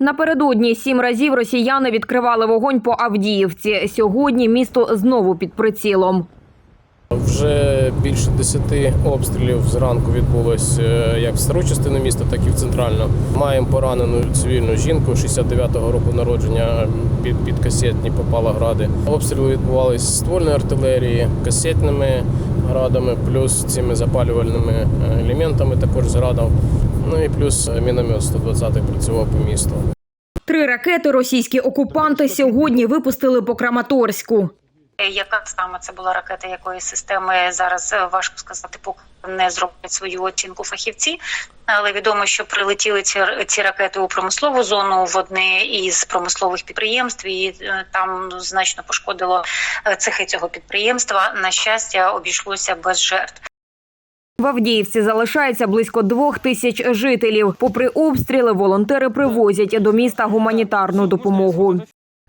Напередодні сім разів росіяни відкривали вогонь по Авдіївці. Сьогодні місто знову під прицілом. Вже більше десяти обстрілів зранку відбулось е, як в стару частину міста, так і в центральну. Маємо поранену цивільну жінку 69-го року народження. Під, під касетні попала гради. Обстріли відбувалися ствольної артилерії, касетними градами, плюс цими запалювальними е, елементами також з. Ну і плюс міномет 120 працював по місту. Три ракети російські окупанти сьогодні випустили по Краматорську. Е, Яка саме це була ракета, якої системи зараз е, важко сказати, поки не зроблять свою оцінку фахівці. Але відомо, що прилетіли ці, ці ракети у промислову зону в одне із промислових підприємств, і е, там значно пошкодило е, цехи цього підприємства. На щастя, обійшлося без жертв. В Авдіївці залишається близько двох тисяч жителів. Попри обстріли, волонтери привозять до міста гуманітарну допомогу.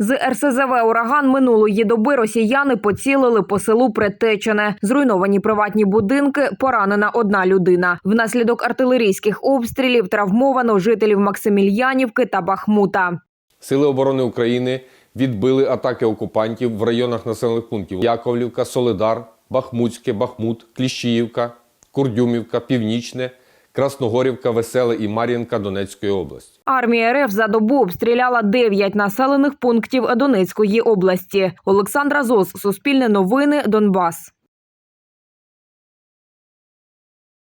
З РСЗВ «Ураган» минулої доби росіяни поцілили по селу Предтечене. Зруйновані приватні будинки, поранена одна людина. Внаслідок артилерійських обстрілів травмовано жителів Максимільянівки та Бахмута. Сили оборони України відбили атаки окупантів в районах населених пунктів Яковлівка, Солидар, Бахмутське, Бахмут, Кліщіївка, Курдюмівка, Північне, Красногорівка, Веселе і Мар'їнка Донецької області. Армія РФ за добу обстріляла 9 населених пунктів Донецької області. Олександра Зос, Суспільне новини, Донбас.